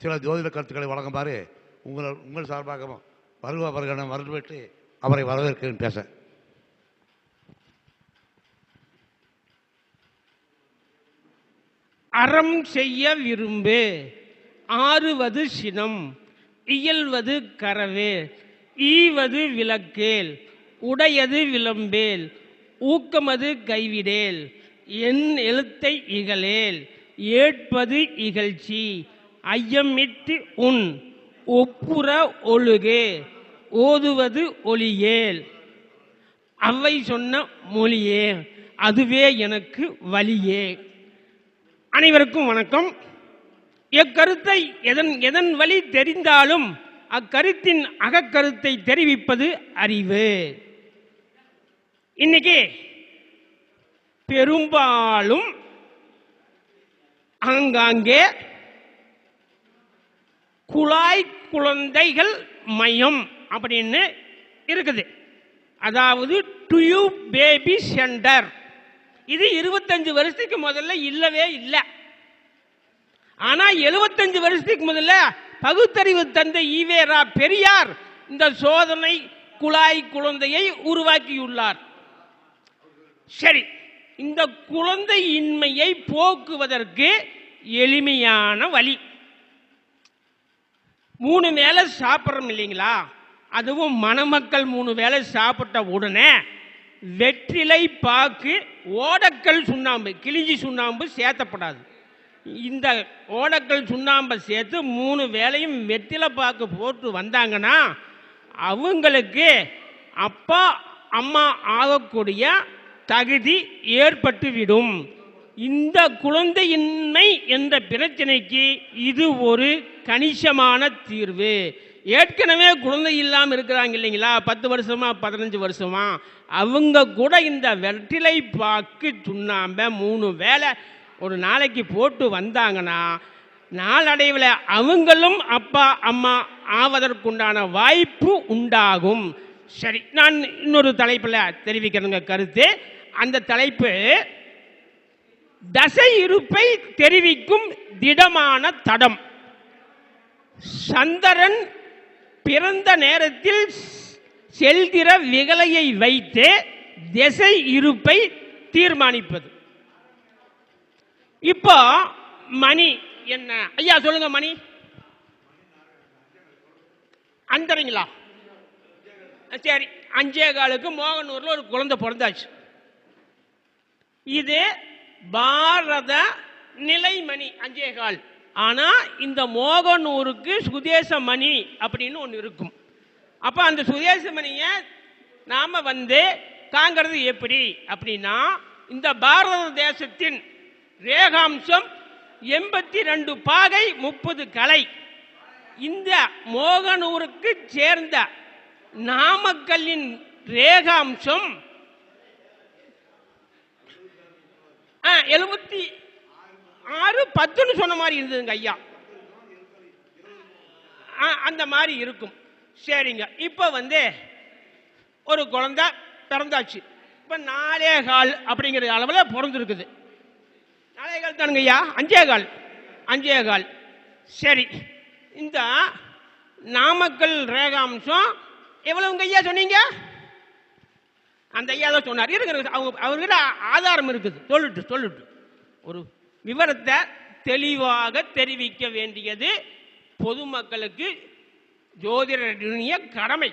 சில ஜோதிட கருத்துக்களை வழங்குமாறு உங்கள் உங்கள் சார்பாக வருவ வருகன வரவேற்று அவரை வரவேற்கிறேன் பேச. அறம் செய்ய விரும்பு ஆறுவது சினம் இயல்வது கரவே ஈவது விளக்கேல் உடையது விளம்பேல் ஊக்கமது கைவிடேல் என் எழுத்தை இகழேல் ஏற்பது இகழ்ச்சி ஐயமிட்டு உன் ஒப்புற ஒழுகு ஓதுவது ஒளியேல். அவை சொன்ன மொழியே அதுவே எனக்கு வழியே அனைவருக்கும் வணக்கம். எக்கருத்தை எதன் எதன் வழி தெரிந்தாலும் அக்கருத்தின் அகக்கருத்தை தெரிவிப்பது அறிவு. இன்னைக்கு பெரும்பாலும் ஆங்காங்கே குழாய் குழந்தைகள் மையம் அப்படின்னு இருக்குது. அதாவது டியூப் பேபி சென்டர் இது இருபத்தஞ்சு வருஷத்துக்கு முதல்ல இல்லவே இல்லை. ஆனால் எழுபத்தஞ்சு வருஷத்துக்கு முதல்ல பகுத்தறிவு தந்தை ஈவேரா பெரியார் இந்த சோதனை குழாய் குழந்தையை உருவாக்கியுள்ளார். சரி இந்த குழந்தையின்மையை போக்குவதற்கு எளிமையான வழி. மூணு வேளை சாப்பிட்றோம் இல்லைங்களா? அதுவும் மணமக்கள் மூணு வேளை சாப்பிட்ட உடனே வெற்றிலை பாக்கு ஓடக்கல் சுண்ணாம்பு கிழிஞ்சி சுண்ணாம்பு சேர்த்தப்படாது. இந்த ஓடக்கல் சுண்ணாம்பை சேர்த்து மூணு வேளையும் வெற்றிலை பாக்கு போட்டு வந்தாங்கன்னா அவங்களுக்கு அப்பா அம்மா ஆகக்கூடிய தகுதி ஏற்பட்டுவிடும். இந்த குழந்தையின்மை என்ற பிரச்சனைக்கு இது ஒரு கணிசமான தீர்வு. ஏற்கனவே குழந்தை இல்லாமல் இருக்கிறாங்க இல்லைங்களா? பத்து வருஷமா பதினஞ்சு வருஷமா. அவங்க கூட இந்த வெற்றிலை பாக்கு சுண்ணாம்ப மூணு வேளை ஒரு நாளைக்கு போட்டு வந்தாங்கன்னா நாளடைவில் அவங்களும் அப்பா அம்மா ஆவதற்குண்டான வாய்ப்பு உண்டாகும். சரி நான் இன்னொரு தலைப்பில் தெரிவிக்கிறேங்க கருத்து. அந்த தலைப்பு தசை இருப்பை தெரிவிக்கும் திடமான தடம். சந்திரன் பிறந்த நேரத்தில் செல்கிற விகலையை வைத்து திசை இருப்பை தீர்மானிப்பது. இப்போ மணி என்ன? ஐயா சொல்லுங்க மணி. அந்தரிங்களா சரி அஞ்சே காலுக்கு மோகனூர்ல ஒரு குழந்தை பிறந்தாச்சு. இது பாரத நிலைமணி அஞ்சே கால். ஆனால் இந்த மோகனூருக்கு சுதேச மணி அப்படின்னு ஒன்று இருக்கும். அப்போ அந்த சுதேச மணியை வந்து தாங்கிறது எப்படி? அப்படின்னா இந்த பாரத தேசத்தின் ரேகாம்சம் எண்பத்தி ரெண்டு பாகை முப்பது கலை. இந்த மோகனூருக்கு சேர்ந்த நாமக்கல்லின் ரேகாம்சம் எழுபத்தி ஆறு பத்துன்னு சொன்ன மாதிரி இருந்ததுங்க ஐயா. ஆ, அந்த மாதிரி இருக்கும். சரிங்க. இப்போ வந்து ஒரு குழந்தை பிறந்தாச்சு. இப்போ நாலே கால் அப்படிங்கிற அளவில் பிறந்திருக்குது. நாலே கால் தானுங்க ஐயா. அஞ்சே கால். அஞ்சே கால். சரி. இந்த நாமக்கல் ரேகாம்சம் எவ்வளவுங்க ஐயா சொன்னீங்க? அந்த ஐயா தான் சொன்னார். இருக்கிற அவங்க அவர்கிட்ட ஆதாரம் இருக்குது. சொல்லட்டு சொல்லட்டு. ஒரு விவரத்தை தெளிவாக தெரிவிக்க வேண்டியது பொதுமக்களுக்கு ஜோதிடனுடைய கடமை.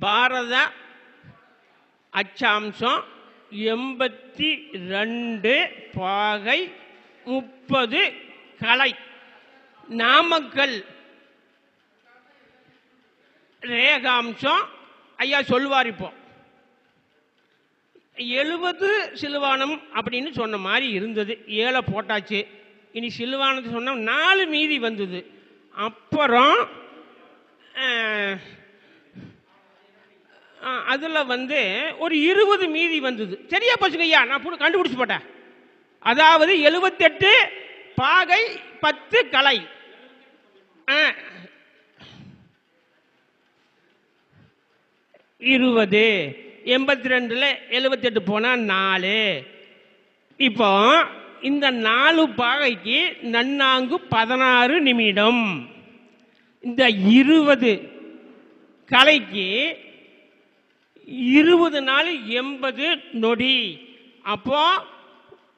பாரத அச்சாம்சம் எண்பத்தி ரெண்டு பாகை முப்பது கலை. நாமக்கல். ரேகாம்சம் ஐயா சொல்லுவார் இப்போ. எழுபது சிலுவானம் அப்படின்னு சொன்ன மாதிரி இருந்தது. ஏழை போட்டாச்சு. இனி சிலுவானத்தை சொன்ன நாலு மீதி வந்தது. அப்புறம் அதில் வந்து ஒரு இருபது மீதி வந்தது. சரியா போச்சுங்க ஐயா? நான் புடு- கண்டுபிடிச்சு போட்டேன். அதாவது எழுபத்தெட்டு பாகை பத்து கலை. இருபது. எண்பத்தி ரெண்டில் எழுபத்தெட்டு போனால் நாலு. இப்போ இந்த நாலு பாகைக்கு நன்னாங்கு பதினாறு நிமிடம். இந்த இருபது கலைக்கு இருபது நாள் எண்பது நொடி. அப்போ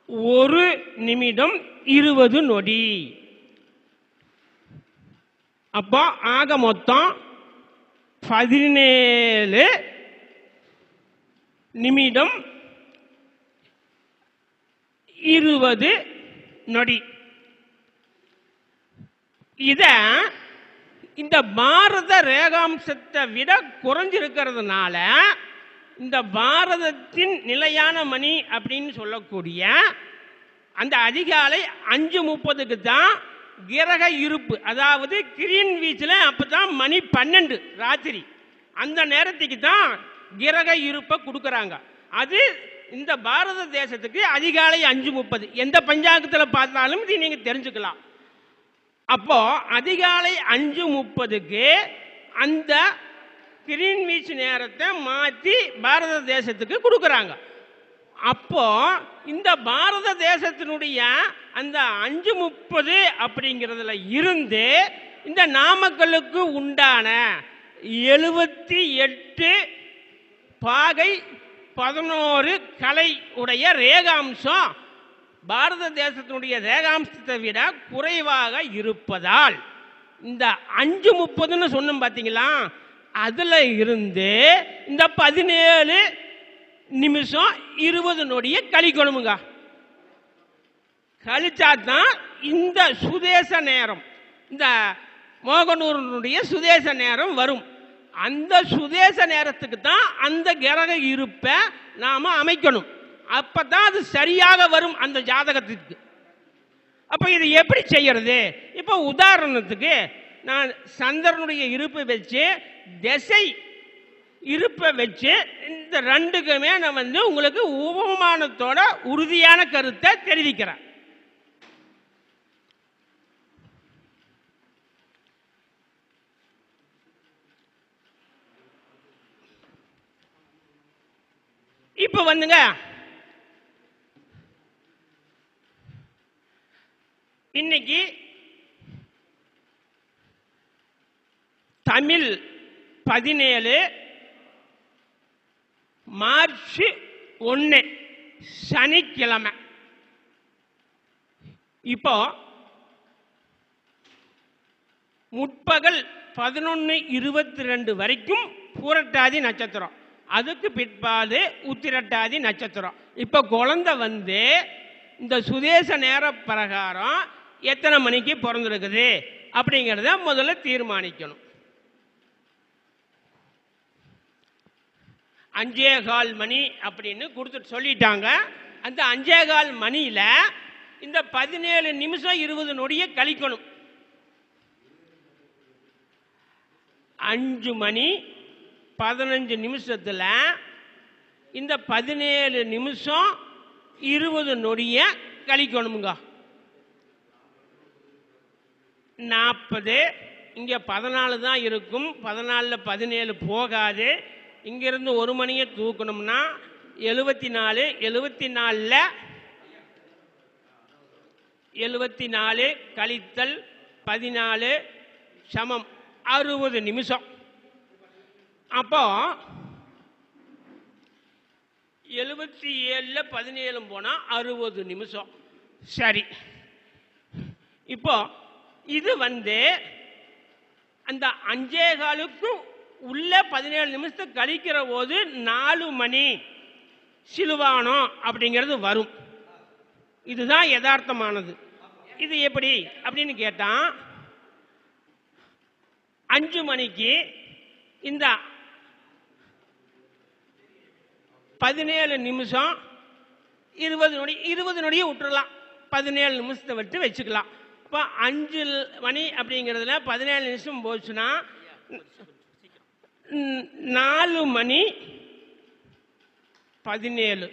ஒரு நிமிடம் இருபது நொடி. அப்போ ஆக மொத்தம் பதினேழு நிமிடம் இருபது நொடி. இத இந்த பாரத ரேகாம்சத்தை விட குறைஞ்சிருக்கிறதுனால இந்த பாரதத்தின் நிலையான மணி அப்படின்னு சொல்லக்கூடிய அந்த அதிகாலை அஞ்சு முப்பதுக்கு தான் கிரக இருப்பு. அதாவது கிரீன் வீச்சில் அப்போ தான் மணி பன்னெண்டு ராத்திரி. அந்த நேரத்துக்கு தான் கிரக இருப்பை கொடுக்குறாங்க. அது இந்த பாரத தேசத்துக்கு அதிகாலை அஞ்சு முப்பது. எந்த பஞ்சாங்கத்தில் பார்த்தாலும் இது நீங்கள் தெரிஞ்சுக்கலாம். அப்போ அதிகாலை அஞ்சு முப்பதுக்கு அந்த கிரீன்வீச் நேரத்தை மாற்றி பாரத தேசத்துக்கு கொடுக்குறாங்க. அப்போ இந்த பாரத தேசத்தினுடைய அந்த அஞ்சு முப்பது அப்படிங்கிறதுல இருந்து இந்த நாமக்கலுக்கு உண்டான எழுபத்தி எட்டு பாகை பதினோரு கலை உடைய ரேகாம்சம் பாரத தேசத்தினுடைய ரேகாம்சத்தை விட குறைவாக இருப்பதால் இந்த அஞ்சு முப்பதுன்னு சொன்னோம் பார்த்தீங்களா அதில் இருந்து இந்த பதினேழு நிமிஷம் இருபது நொடியை கழிக்கணுமுங்க. கழிச்சா தான் இந்த சுதேச நேரம் இந்த மோகனூரனுடைய சுதேச நேரம் வரும். அந்த சுதேச நேரத்துக்கு தான் அந்த கிரக இருப்பை நாம் அமைக்கணும். அப்போ தான் அது சரியாக வரும் அந்த ஜாதகத்துக்கு அப்போ இது எப்படி செய்யறது? இப்போ உதாரணத்துக்கு நான் சந்திரனுடைய இருப்பை வச்சு திசை இருப்பை வச்சு இந்த ரெண்டுக்குமே நான் வந்து உங்களுக்கு உபமானத்தோட உறுதியான கருத்தை தெரிவிக்கிறேன். இப்போ வந்துங்க. இன்னைக்கு தமிழ் பதினேழு மார்ச் ஒன்று சனிக்கிழமை. இப்போ முற்பகல் பதினொன்று இருபத்தி ரெண்டு வரைக்கும் பூரட்டாதி நட்சத்திரம். அதுக்கு பிற்பாடு உத்திரட்டாதி நட்சத்திரம். இப்போ குழந்தை வந்து இந்த சுதேச நேர பிரகாரம் எத்தனை மணிக்கு பிறந்திருக்குது? அப்படிங்கிறத முதல்ல தீர்மானிக்கணும். அஞ்சே கால் மணி அப்படின்னு கொடுத்துட்டு சொல்லிட்டாங்க. அந்த அஞ்சே கால் மணியில் இந்த பதினேழு நிமிஷம் இருபது நொடியை கழிக்கணும். அஞ்சு மணி பதினஞ்சு நிமிஷத்தில் இந்த பதினேழு நிமிஷம் இருபது நொடியை கழிக்கணுமுங்க. நாற்பது இங்கே பதினாலு தான் இருக்கும். பதினாலில் பதினேழு போகாது. இங்கிருந்து ஒரு மணியை தூக்கணும்னா எழுபத்தி நாலு எழுபத்தி நாலில் எழுபத்தி நாலு கழித்தல் பதினாலு சமம் அறுபது நிமிஷம். அப்போ எழுபத்தி ஏழில் பதினேழும் போனால் அறுபது நிமிஷம். சரி. இப்போ இது வந்து அந்த அஞ்சே காலுக்கும் உள்ள பதினேழு நிமிஷத்தை கழிக்கிற போது நாலு மணி சிலுவானம் அப்படிங்கிறது வரும். இதுதான் யதார்த்தமானது. இது எப்படி அப்படின்னு கேட்டால் அஞ்சு மணிக்கு இந்த பதினேழு நிமிஷம் இருபது நொடி இருபது நொடியை விட்டுடலாம் பதினேழு நிமிஷத்தை விட்டு வச்சுக்கலாம். இப்போ அஞ்சு மணி அப்படிங்கிறதுல பதினேழு நிமிஷம் போச்சுன்னா நாலு மணி பதினேழு.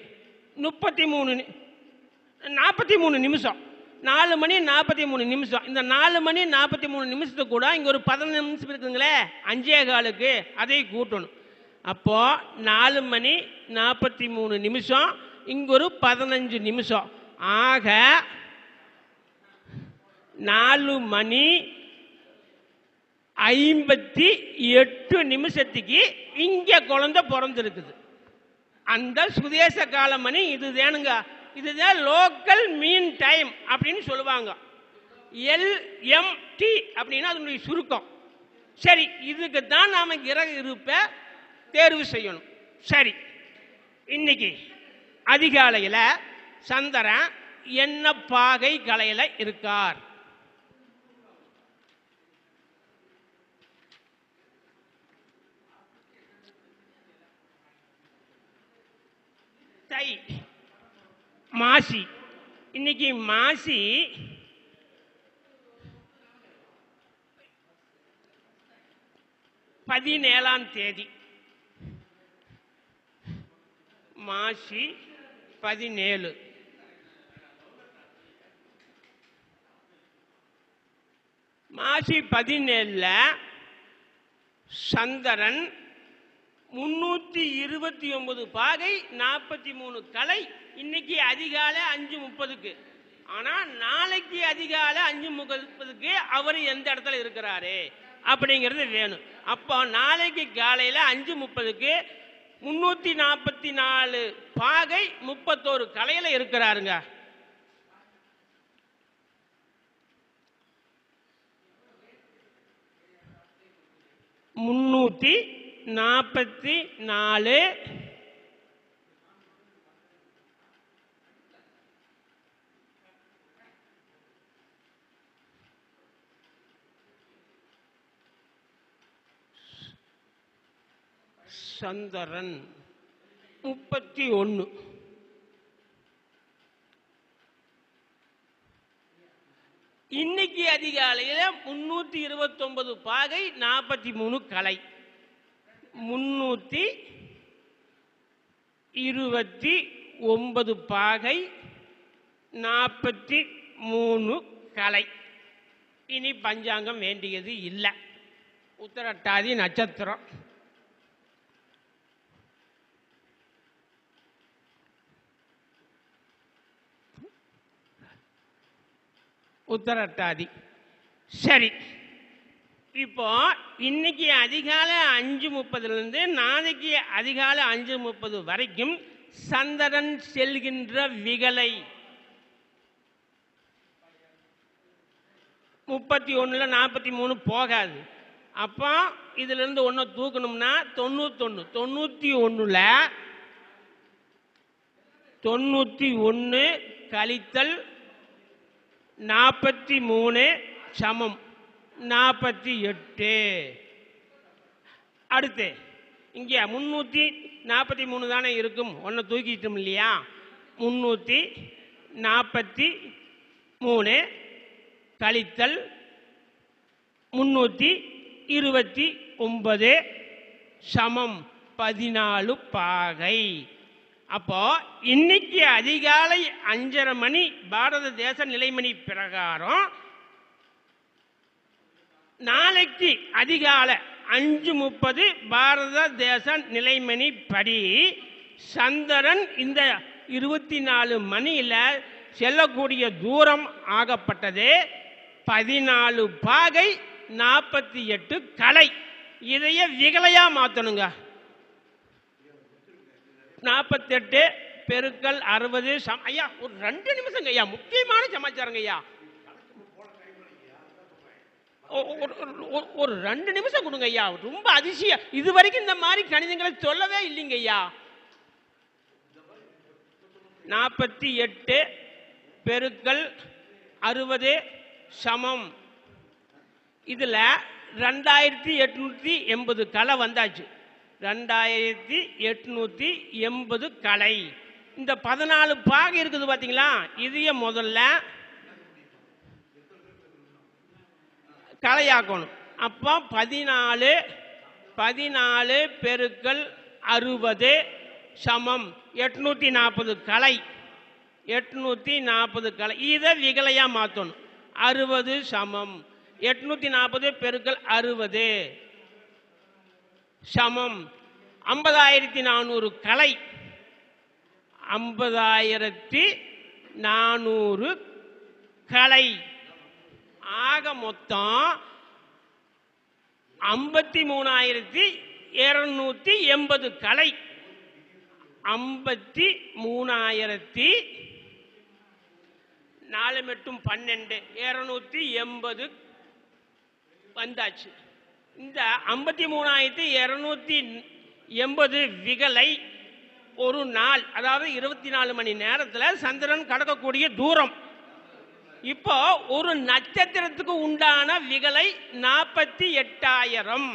முப்பத்தி மூணு நி- நாற்பத்தி மூணு நிமிஷம். நாலு மணி நாற்பத்தி மூணு நிமிஷம். இந்த நாலு மணி நாற்பத்தி மூணு நிமிஷத்துக்கு கூட இங்கே ஒரு பதினஞ்சு நிமிஷம் இருக்குங்களே அஞ்சே காலுக்கு அதை கூட்டணும். அப்போ நாலு மணி நாற்பத்தி மூணு நிமிஷம் இங்க ஒரு பதினஞ்சு நிமிஷம். ஆக நாலு மணி ஐம்பத்தி எட்டு நிமிஷத்துக்கு இங்க குழந்தை பிறந்திருக்குது. அந்த சுதேச கால மணி இதுதானுங்க. இதுதான் லோக்கல் மீன் டைம் அப்படின்னு சொல்லுவாங்க. எல்எம்டி அப்படின்னா அதனுடைய சுருக்கம். சரி இதுக்கு தான் நாம கிரக இருப்பை தேர்வு செய்யணும். சரி. இன்னைக்கு அதிகாலையில் சந்திரன் என்ன பாகை கலையில் இருக்கார்? தை. மாசி. இன்னைக்கு மாசி பதினேழாம் தேதி. மாசி பதினேழு. மாசி பதினேழில் சந்திரன் முன்னூற்றி இருபத்தி ஒன்பது பாகை நாற்பத்தி மூணு கலை இன்னைக்கு அதிகாலை அஞ்சு முப்பதுக்கு. ஆனால் நாளைக்கு அதிகாலை அஞ்சு முப்பதுக்கு அவர் எந்த இடத்துல இருக்கிறாரு? அப்படிங்கிறது வேணும். அப்போ நாளைக்கு காலையில் அஞ்சு முப்பதுக்கு முன்னூத்தி நாற்பத்தி நாலு பாகை முப்பத்தோரு கலையில இருக்கிறாருங்க. முன்னூத்தி நாற்பத்தி நாலு சந்திரன். முப்பத்தி ஒன்று இன்னைக்கு அதிகாலையில் முன்னூற்றி இருபத்தொன்பது பாகை நாற்பத்தி மூணு கலை. முன்னூற்றி இருபத்தி ஒன்பது பாகை நாற்பத்தி மூணு கலை. இனி பஞ்சாங்கம் வேண்டியது இல்லை. உத்தரட்டாதி நட்சத்திரம். உத்தரட்டாதி. சரி. இப்போ இன்னைக்கு அதிகாலை அஞ்சு முப்பதுலேருந்து நாளைக்கு அதிகாலை அஞ்சு முப்பது வரைக்கும் சந்திரன் செல்கின்ற விகலை. முப்பத்தி ஒன்றில் நாற்பத்தி மூணு போகாது. அப்போ இதுலேருந்து ஒன்று தூக்கணும்னா தொண்ணூத்தொன்று தொண்ணூற்றி ஒன்றில் தொண்ணூற்றி ஒன்று கழித்தல் நாற்பத்தி மூணு சமம். நாற்பத்தி எட்டு. அடுத்து இங்கே முந்நூற்றி நாற்பத்தி மூணு தானே இருக்கும். ஒன்றை தூக்கிட்டோம் இல்லையா? முந்நூற்றி நாற்பத்தி மூணு கழித்தல் முந்நூற்றி இருபத்தி ஒன்பது சமம். பதினாலு பாகை. அப்போ இன்னைக்கு அதிகாலை அஞ்சரை மணி பாரத தேச நிலைமணி பிரகாரம் நாளைக்கு அதிகாலை அஞ்சு முப்பது பாரத தேச நிலைமணி படி சந்திரன் இந்த இருபத்தி நாலு மணியில் செல்லக்கூடிய தூரம் ஆகப்பட்டது. பதினாலு பாகை நாற்பத்தி எட்டு கலை. இதைய விகலையா மாற்றணுங்க நாற்பத்தெட்டு பெருக்கல் அறுபது சம் ஐயா ஒரு ரெண்டு நிமிஷங்க ஐயா முக்கியமான சமாச்சாரங்க ஐயா. ஒ- ஒரு- ஒரு- ரெண்டு நிமிஷம் கொடுங்க ஐயா. ரொம்ப அதிசயம் இது வரைக்கும் இந்த மாதிரி கணிதங்களை சொல்லவே இல்லைங்க ஐயா. நாற்பத்தி எட்டு பெருக்கல் அறுபது சமம். இதில் ரெண்டாயிரத்தி எட்நூற்றி எண்பது கலை வந்தாச்சு. ரெண்டாயிரத்தி எட்நூத்தி எண்பது கலை. இந்த பதினாலு பாக இருக்குது பாத்தீங்களா? இதைய முதல்ல கலையாக்கணும். அப்போ பதினாலு பதினாலு பெருக்கள் அறுபது சமம். எட்நூத்தி நாற்பது கலை. எட்நூத்தி நாற்பது கலை. இதை விகலையா மாற்றணும் அறுபது சமம். எட்நூத்தி நாற்பது பெருக்கள் அறுபது. சமம். ஐம்பதாயிரத்தி நானூறு கலை. ஐம்பதாயிரத்தி நானூறு கலை. ஆக மொத்தம் ஐம்பத்தி மூணாயிரத்தி இருநூத்தி எண்பது கலை. ஐம்பத்தி மூணாயிரத்தி நாலு மட்டும் பன்னெண்டு. இருநூத்தி எண்பது வந்தாச்சு. இந்த ஐம்பத்தி மூணாயிரத்தி இரநூத்தி எண்பது விகலை ஒரு நாள் அதாவது இருபத்தி நாலு மணி நேரத்தில் சந்திரன் கடக்கக்கூடிய தூரம். இப்போ ஒரு நட்சத்திரத்துக்கு உண்டான விகலை நாற்பத்தி எட்டாயிரம்.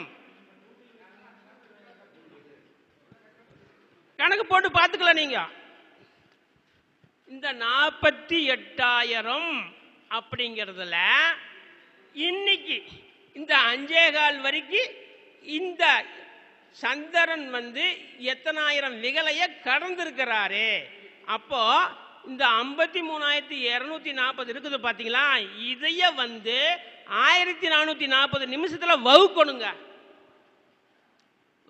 கணக்கு போட்டு பார்த்துக்கலாம் நீங்க. இந்த நாற்பத்தி எட்டாயிரம் அப்படிங்கிறதுல இன்னைக்கு இந்த அஞ்சே கால் வரைக்கும் இந்த சந்திரன் வந்து எத்தனாயிரம் விகலைய கடந்திருக்கிறாரு. அப்போ இந்த ஐம்பத்தி மூணாயிரத்தி இரநூத்தி நாற்பது இருக்குது பார்த்தீங்களா இதைய வந்து ஆயிரத்தி நானூற்றி நாற்பது நிமிஷத்தில் வகுக்கணுங்க.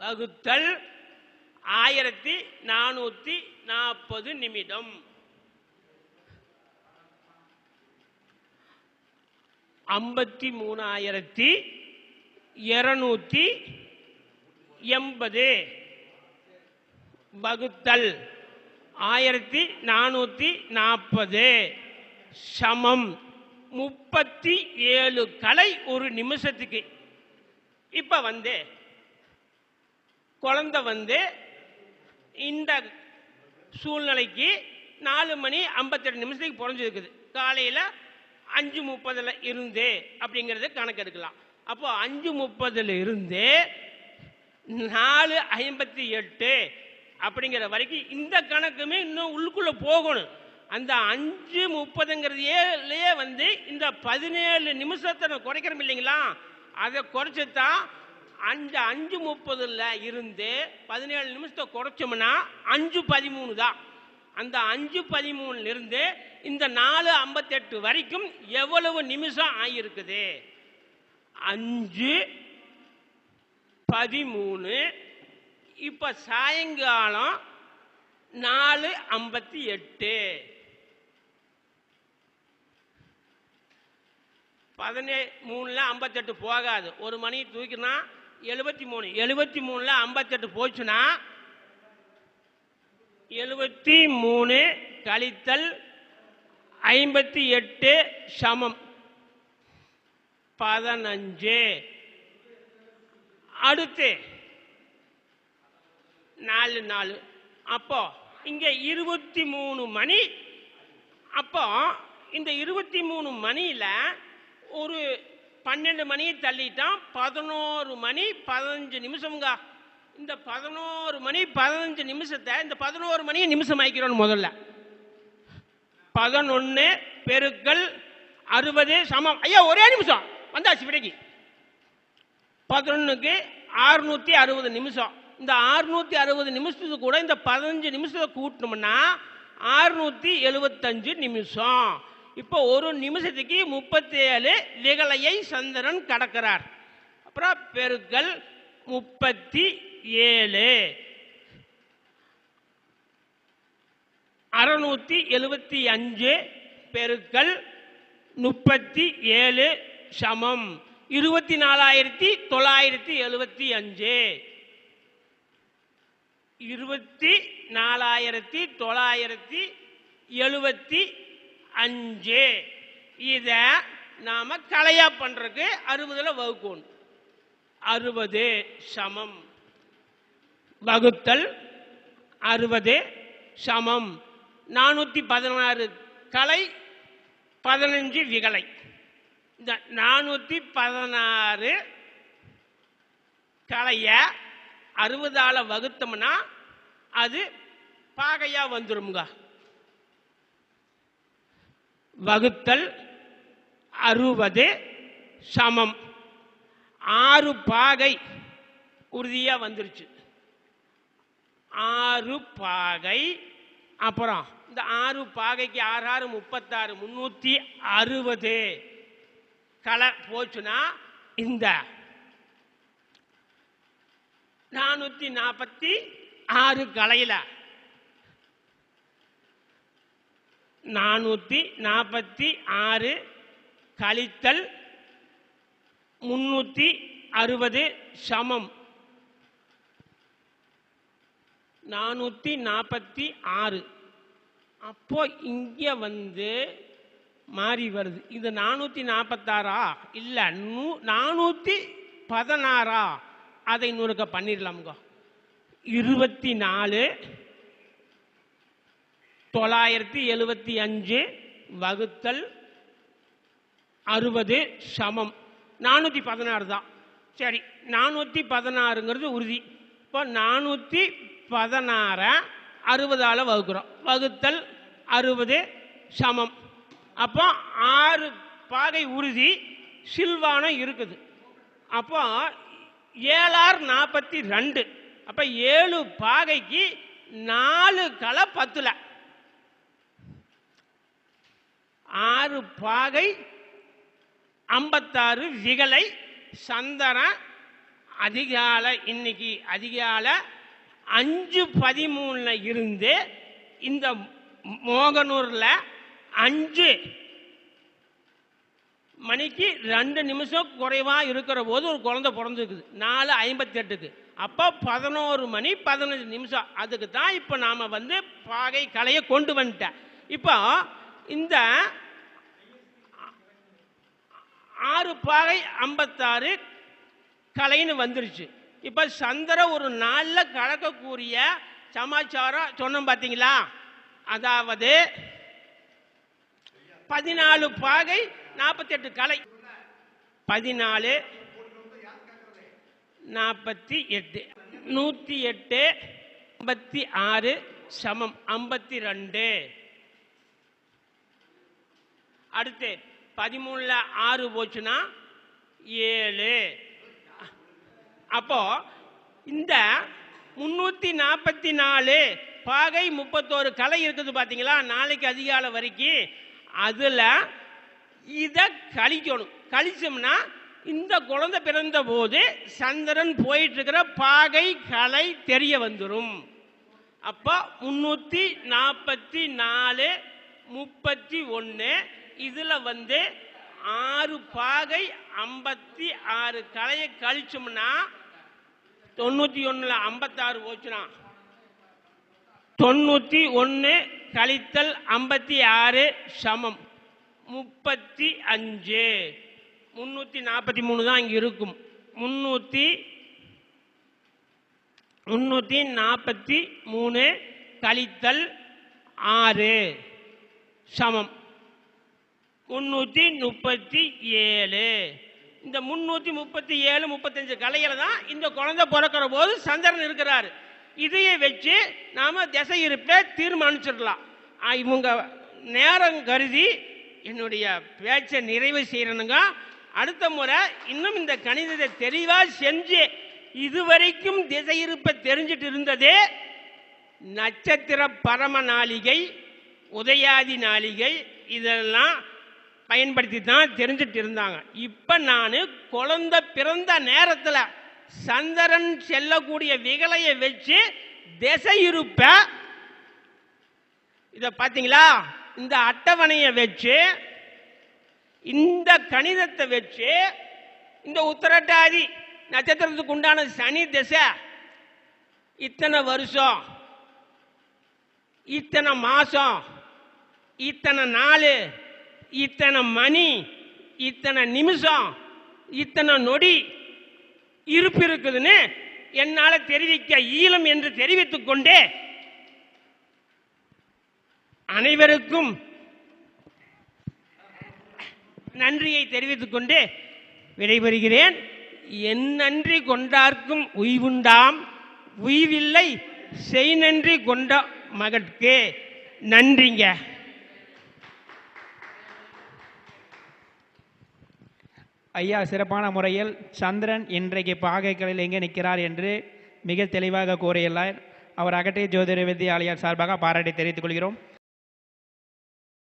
வகுத்தல் ஆயிரத்தி நானூற்றி நாற்பது நிமிடம். ஐம்பத்தி மூணாயிரத்தி இருநூத்தி எண்பது. வகுத்தல் ஆயிரத்தி நானூற்றி நாற்பது. சமம். முப்பத்தி ஏழு கலை ஒரு நிமிஷத்துக்கு. இப்போ வந்து குழந்தை வந்து இந்த சூழ்நிலைக்கு நாலு மணி ஐம்பத்தெட்டு நிமிஷத்துக்கு பிறந்திருக்குது. காலையில் அஞ்சு முப்பதில் இருந்து அப்படிங்கிறத கணக்கு எடுக்கலாம் அப்போ அஞ்சு முப்பதில் இருந்து நாலு ஐம்பத்தி எட்டு அப்படிங்கிற வரைக்கும் இந்த கணக்குமே இன்னும் உள்ளுக்குள்ளே போகணும். அந்த அஞ்சு முப்பதுங்கிறதையே வந்து இந்த பதினேழு நிமிஷத்தை நான் குறைக்கிறோம் இல்லைங்களா? அதை குறைச்சி தான் அந்த அஞ்சு முப்பதில் இருந்து பதினேழு நிமிஷத்தை குறைச்சோம்னா அஞ்சு பதிமூணு தான். அந்த அஞ்சு பதிமூணுலேருந்து இந்த நாலு ஐம்பத்தெட்டு வரைக்கும் எவ்வளவு நிமிஷம் ஆகியிருக்குது அஞ்சு பதிமூணு இப்போ சாயங்காலம் நாலு ஐம்பத்தி எட்டு பதினே மூணில் ஐம்பத்தெட்டு போகாது. ஒரு மணி தூக்கினா எழுபத்தி மூணு. எழுபத்தி மூணில் ஐம்பத்தெட்டு போச்சுன்னா எழுபத்தி மூணு கழித்தல் ஐம்பத்தி எட்டு சமம். பதினஞ்சு. அடுத்து. நாலு நாலு. அப்போ இங்கே இருபத்தி மூணு மணி. அப்போ இந்த இருபத்தி மூணு மணியில் ஒரு பன்னெண்டு மணியை தள்ளிட்டான். பதினோரு மணி பதினஞ்சு நிமிஷம்ங்க. இந்த பதினோரு மணி பதினஞ்சு நிமிஷத்தை இந்த பதினோரு மணியை நிமிஷம் ஆயிக்கிறோம் முதல்ல. பதினொன்று பெருக்கள் அறுபது சமம். ஐயா ஒரே நிமிஷம். வந்தாச்சு விடைக்கு பதினொன்றுக்கு ஆறுநூற்றி அறுபது நிமிஷம். இந்த ஆறுநூற்றி அறுபது நிமிஷத்துக்கு கூட இந்த பதினஞ்சு நிமிஷத்தை கூட்டினோம்னா ஆறுநூற்றி எழுபத்தஞ்சு நிமிஷம். இப்போ ஒரு நிமிஷத்துக்கு முப்பத்தி ஏழு விகலையை சந்திரன் கடக்கிறார். அப்புறம் பெருக்கள் முப்பத்தி ஏழு. அறுநூத்தி எழுபத்தி அஞ்சு பெருக்கள் முப்பத்தி ஏழு சமம். இருபத்தி நாலாயிரத்தி தொள்ளாயிரத்தி எழுபத்தி அஞ்சு. இருபத்தி நாலாயிரத்தி தொள்ளாயிரத்தி எழுபத்தி அஞ்சு. இதை நாம் கலையாக பண்ணுறதுக்கு அறுபதில் வகுக்கணும். அறுபது சமம். வகுத்தல் அறுபது சமம். நானூற்றி பதினாறு கலை பதினஞ்சு விகலை. இந்த நானூற்றி பதினாறு கலையை அறுபதால் வகுத்தோம்னா அது பாகையாக வந்துடும்ங்க வகுத்தல் அறுபது சமம். ஆறு பாகை உறுதியாக வந்துருச்சு. ஆறு பாகை அப்புறம் இந்த ஆறு பாகைக்கு ஆறு ஆறு முப்பத்தாறு முன்னூத்தி அறுபது. களை போச்சுன்னா இந்த நானூத்தி நாற்பத்தி ஆறு கலையில நானூத்தி நாற்பத்தி ஆறு கழித்தல் முன்னூத்தி அறுபது சமம். நானூற்றி நாற்பத்தி ஆறு. அப்போ இங்கே வந்து மாறி வருது. இது நானூற்றி நாற்பத்தாறா இல்லை நூ நானூற்றி பதினாறா? அதை இன்னொருக்க பண்ணிடலாமுங்க. இருபத்தி நாலு தொள்ளாயிரத்தி எழுபத்தி அஞ்சு வகுத்தல் அறுபது சமம். நானூற்றி பதினாறு தான். சரி நானூற்றி பதினாறுங்கிறது உறுதி. இப்போ நானூற்றி பதினாறை அறுபதால் வகுக்கிறோம். வகுத்தல் அறுபது சமம். அப்போ ஆறு பாகை உறுதி சில்வானம் இருக்குது. அப்போ ஏழார் நாற்பத்தி ரெண்டு. அப்போ ஏழு பாகைக்கு நாலு களை பத்தில். ஆறு பாகை ஐம்பத்தாறு விகலை சந்தனம் அதிகாலை இன்னைக்கு அதிகாலை அஞ்சு பதிமூணில் இருந்து இந்த மோகனூரில் அஞ்சு மணிக்கு ரெண்டு நிமிஷம் குறைவாக இருக்கிற போது ஒரு குழந்தை பிறந்திருக்குது. நாலு ஐம்பத்தி எட்டுக்கு அப்போ பதினோரு மணி பதினஞ்சு நிமிஷம். அதுக்கு தான் இப்போ நாம் வந்து பாகை கலையை கொண்டு வந்துட்டேன் இப்போ இந்த ஆறு பாகை ஐம்பத்தாறு கலைன்னு வந்துருச்சு. இப்போ சந்திர ஒரு நாளில் கலக்கக்கூடிய சமாச்சாரம் சொன்னோம் பார்த்தீங்களா அதாவது பதினாலு பாகை நாற்பத்தெட்டு கலை. பதினாலு நாற்பத்தி எட்டு. நூற்றி எட்டு ஐம்பத்தி ஆறு சமம் ஐம்பத்தி ரெண்டு. அடுத்து பதிமூணில் ஆறு போச்சுன்னா ஏழு. அப்போ இந்த முன்னூத்தி நாற்பத்தி நாலு பாகை முப்பத்தோரு கலை இருக்குது பாத்தீங்களா? நாளைக்கு அதிகாலை வரைக்கும் அதுல இத கழிக்கணும். கழிச்சோம்னா இந்த குழந்தை பிறந்த போது சந்திரன் போயிட்டு இருக்கிற பாகை கலை தெரிய வந்துடும் அப்போ முன்னூற்றி நாற்பத்தி நாலு முப்பத்தி ஒன்று இதில் வந்து ஆறு பாகை ஐம்பத்தி ஆறு கலையை கழிச்சோம்னா தொண்ணூற்றி ஒன்றில் ஐம்பத்தாறு போச்சுனா தொண்ணூற்றி ஒன்று கழித்தல் ஐம்பத்தி ஆறு சமம். முப்பத்தி அஞ்சு. முந்நூற்றி நாற்பத்தி மூணு தான் இங்கே இருக்கும். முந்நூற்றி முந்நூற்றி நாற்பத்தி மூணு கழித்தல் ஆறு சமம். முந்நூற்றி முப்பத்தி ஏழு. இந்த முந்நூற்றி முப்பத்தி ஏழு முப்பத்தஞ்சு கலையில தான் இந்த குழந்தை பிறக்கிற போது சந்திரன் இருக்கிறாரு. இதையே வச்சு நாம திசை இருப்பை தீர்மானிச்சிடலாம் இவங்க நேரம் கருதி என்னுடைய பேச்சை நிறைவு செய்யணுங்க. அடுத்த முறை இன்னும் இந்த கணிதத்தை தெளிவா செஞ்சு இதுவரைக்கும் திசை இருப்பை தெரிஞ்சிட்டு இருந்ததே நட்சத்திர பரம நாளிகை உதயாதி நாளிகை இதெல்லாம் பயன்படுத்தி தான் தெரிஞ்சிட்டு இருந்தாங்க. இப்போ நான் குழந்தை பிறந்த நேரத்தில் சந்திரன் செல்லக்கூடிய விகலையை வச்சு திசை இருப்ப இதை பார்த்தீங்களா இந்த அட்டவணையை வச்சு இந்த கணிதத்தை வச்சு இந்த உத்தரட்டாதி நட்சத்திரத்துக்கு உண்டான சனி திசை இத்தனை வருஷம் இத்தனை மாசம் இத்தனை நாள் இத்தனை மணி இத்தனை நிமிஷம் இத்தனை நொடி இருப்பு இருக்குதுன்னு என்னால் தெரிவிக்க இயலும் என்று தெரிவித்துக் கொண்டே அனைவருக்கும் நன்றியை தெரிவித்துக் கொண்டு விடைபெறுகிறேன். என் நன்றி கொண்டார்க்கும் உய்வுண்டாம் உய்வில்லை செய் நன்றி கொண்ட மகட்கு. நன்றிங்க. ஐயா சிறப்பான முறையில் சந்திரன் இன்றைக்கு பாகைகளில் எங்கே நிற்கிறார் என்று மிக தெளிவாக கூறியுள்ளார். அவர் அகற்றிய ஜோதிட வித்யாலயா சார்பாக பாராட்டி தெரிவித்துக் கொள்கிறோம்.